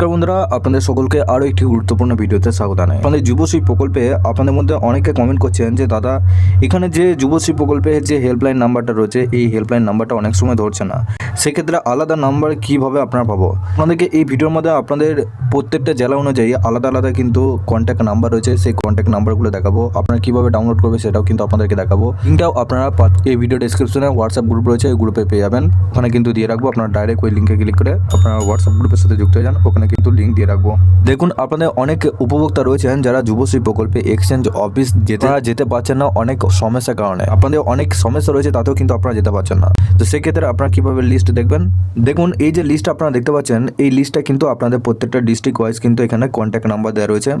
নমস্কার বন্ধুরা, আপনাদের সকলকে আরও একটি গুরুত্বপূর্ণ ভিডিওতে স্বাগত জানাই। আপনাদের যুবশ্রী প্রকল্পে আপনাদের মধ্যে অনেকে কমেন্ট করছেন যে, দাদা, এখানে যে যুবশ্রী প্রকল্পে যে হেল্পলাইন নাম্বারটা রয়েছে, এই হেল্পলাইন নাম্বারটা অনেক সময় ধরছে না। সেক্ষেত্রে আলাদা নাম্বার কীভাবে আপনারা পাবো? আপনাদেরকে এই ভিডিওর মধ্যে আপনাদের প্রত্যেকটা জেলা অনুযায়ী আলাদা আলাদা কিন্তু কন্ট্যাক্ট নাম্বার রয়েছে সেই কন্ট্যাক্ট নাম্বারগুলো দেখাবো। আপনারা কীভাবে ডাউনলোড করবে সেটাও কিন্তু আপনাদেরকে দেখাবো। লিঙ্কটাও আপনারা এই ভিডিও ডিসক্রিপশনে হোয়াটসঅ্যাপ গ্রুপ রয়েছে ওই গ্রুপে পেয়ে যাবেন। ওখানে কিন্তু দিয়ে রাখব আপনারা ডাইরেক্ট ওই লিঙ্কে ক্লিক করে আপনারা হোয়াটসঅ্যাপ গ্রুপের সাথে যুক্ত হয়ে যান ওখানে কিন্তু লিঙ্ক দিয়ে রাখব। দেখুন আপনাদের অনেক উপভোক্তা রয়েছেন যারা যুবশ্রী প্রকল্পে এক্সচেঞ্জ অফিস যেতে যেতে পারছেন না অনেক সমস্যার কারণে। আপনাদের অনেক সমস্যা রয়েছে তাতেও কিন্তু আপনারা যেতে পারছেন না। তো সেক্ষেত্রে আপনারা কীভাবে লিস্ট দেখবেন? দেখুন, এই যে লিস্ট আপনারা দেখতে পাচ্ছেন, এই লিস্টটা কিন্তু আপনাদের প্রত্যেকটা ডিস্ট্রিক্ট ওয়াইজ কিন্তু এখানে কন্ট্যাক্ট নাম্বার দেওয়া রয়েছে।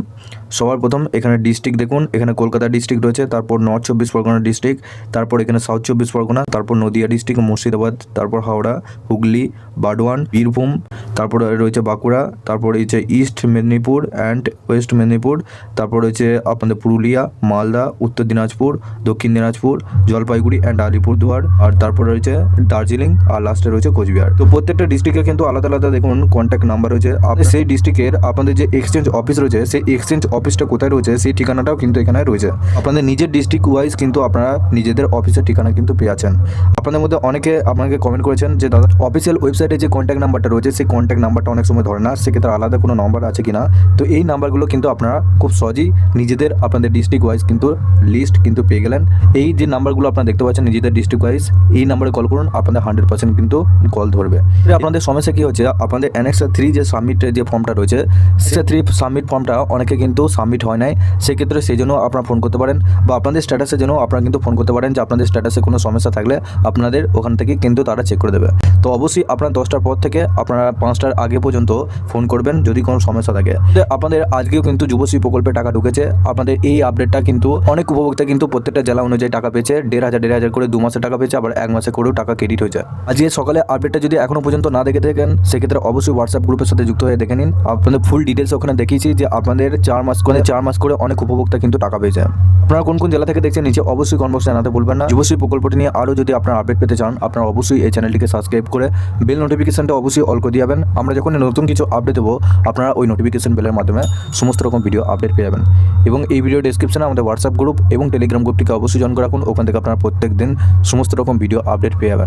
সবার প্রথম এখানে ডিস্ট্রিক্ট দেখুন, এখানে কলকাতা ডিস্ট্রিক্ট রয়েছে, তারপর নর্থ চব্বিশ পরগনা ডিস্ট্রিক্ট তারপর এখানে সাউথ চব্বিশ পরগনা, তারপর নদিয়া ডিস্ট্রিক্ট মুর্শিদাবাদ, তারপর হাওড়া, হুগলি বাডওয়ান বীরভূম, তারপর রয়েছে বাঁকুড়া, তারপর রয়েছে east Medinipur and west Medinipur, তারপর রয়েছে আপনাদের পুরুলিয়া, মালদা, উত্তর দিনাজপুর, দক্ষিণ দিনাজপুর, জলপাইগুড়ি অ্যান্ড আলিপুরদুয়ার, আর তারপর রয়েছে দার্জিলিং, আর লাস্টে রয়েছে কোচবিহার। তো প্রত্যেকটা ডিস্ট্রিক্টে কিন্তু আলাদা আলাদা দেখুন কন্ট্যাক্ট নাম্বার রয়েছে। সেই ডিস্ট্রিক্টের আপনাদের যে এক্সচেঞ্জ অফিস রয়েছে, সেই এক্সচেঞ্জ অফিসটা কোথায় রয়েছে, সেই ঠিকানাটাও কিন্তু এখানে রয়েছে। আপনাদের নিজের ডিস্ট্রিক্ট ওয়াইজ কিন্তু আপনারা নিজেদের অফিসের ঠিকানা কিন্তু পেয়ে আছেন। আপনাদের মধ্যে অনেকে আপনাকে কমেন্ট করেছেন যে, দাদা অফিসিয়াল ওয়েবসাইটে যে কন্ট্যাক্ট নাম্বারটা রয়েছে, সেই কন্ট্যাক্ট নাম্বারটা অনেক সময় ধরে না। সেক্ষেত্রে আলাদা কোনো নাম্বার আছে কিনা? তো এই নাম্বারগুলো কিন্তু আপনারা খুব সহজেই নিজেদের, আপনাদের ডিস্ট্রিক্ট ওয়াইজ কিন্তু লিস্ট কিন্তু পেয়ে গেলেন। এই যে নাম্বারগুলো আপনারা দেখতে পাচ্ছেন নিজেদের ডিস্ট্রিক্ট ওয়াইজ এই নাম্বারে কল করুন। আপনাদের হান্ড্রেড পার্সেন্ট কিন্তু কল ধরবে। আপনাদের সমস্যা কী হচ্ছে? আপনাদের অ্যানেক্সা থ্রি যে সাবমিট যে ফর্মটা রয়েছে সেটা থ্রি সাবমিট ফর্মটা অনেকে কিন্তু সাবমিট হয় নাই। সেক্ষেত্রে সেই জন্য আপনারা ফোন করতে পারেন বা আপনাদের স্ট্যাটাসের জন্য আপনারা কিন্তু ফোন করতে পারেন যে আপনাদের স্ট্যাটাসে কোনো সমস্যা থাকলে আপনাদের ওখান থেকে কিন্তু তারা চেক করে দেবে। তো অবশ্যই আপনারা দশটার পর থেকে আপনারা পাঁচটার আগে পর্যন্ত ফোন করবেন যদি কোনো সমস্যা থাকে। আপনাদের আজকেও কিন্তু যুবশ্রী প্রকল্পে টাকা ঢুকেছে। আপনাদের এই আপডেটটা কিন্তু অনেক উপভোক্তা কিন্তু প্রত্যেকটা জেলা অনুযায়ী টাকা পেয়েছে। দেড় হাজার দেড় হাজার করে দু মাসে টাকা পেয়েছে, আবার এক মাসে করেও টাকা ক্রেডিট হয়েছে। আজকে সকালে আপডেটটা যদি এখনও পর্যন্ত না দেখে থাকেন, সেক্ষেত্রে অবশ্যই হোয়াটসঅ্যাপ গ্রুপের সাথে যুক্ত হয়ে দেখে নিন। আপনাদের ফুল ডিটেলস ওখানে দেখিয়েছি যে আপনাদের চার মাস করে, চার মাস করে অনেক উপভোক্তা কিন্তু টাকা পেয়েছে। আপনারা কোন কোন জেলা থেকে দেখছেন, নিচে অবশ্যই কনবক্স জানাতে বলবেন না। যুবশ্রী প্রকল্পটি নিয়ে আরও যদি আপনারা আপডেট পেতে চান, আপনারা অবশ্যই এই চ্যানেলটিকে সাবস্ক্রাইব করে বেল নোটিফিকেশনটা অবশ্যই অল করে দিয়ে যাবেন। আমরা যখন নতুন কিছু আপডেট দেবো, আপনারা ওই নোটিফিকেশন বেলের মাধ্যমে সমস্ত রকম ভিডিও আপডেট পেয়ে যাবেন। এবং এই ভিডিও ডিসক্রিপশনে আমাদের হোয়াটসঅ্যাপ গ্রুপ এবং টেলিগ্রাম গ্রুপটিকে অবশ্যই জয়েন করে রাখুন। ওখান থেকে আপনারা প্রত্যেক দিন সমস্ত রকম ভিডিও আপডেট পেয়ে যাবেন।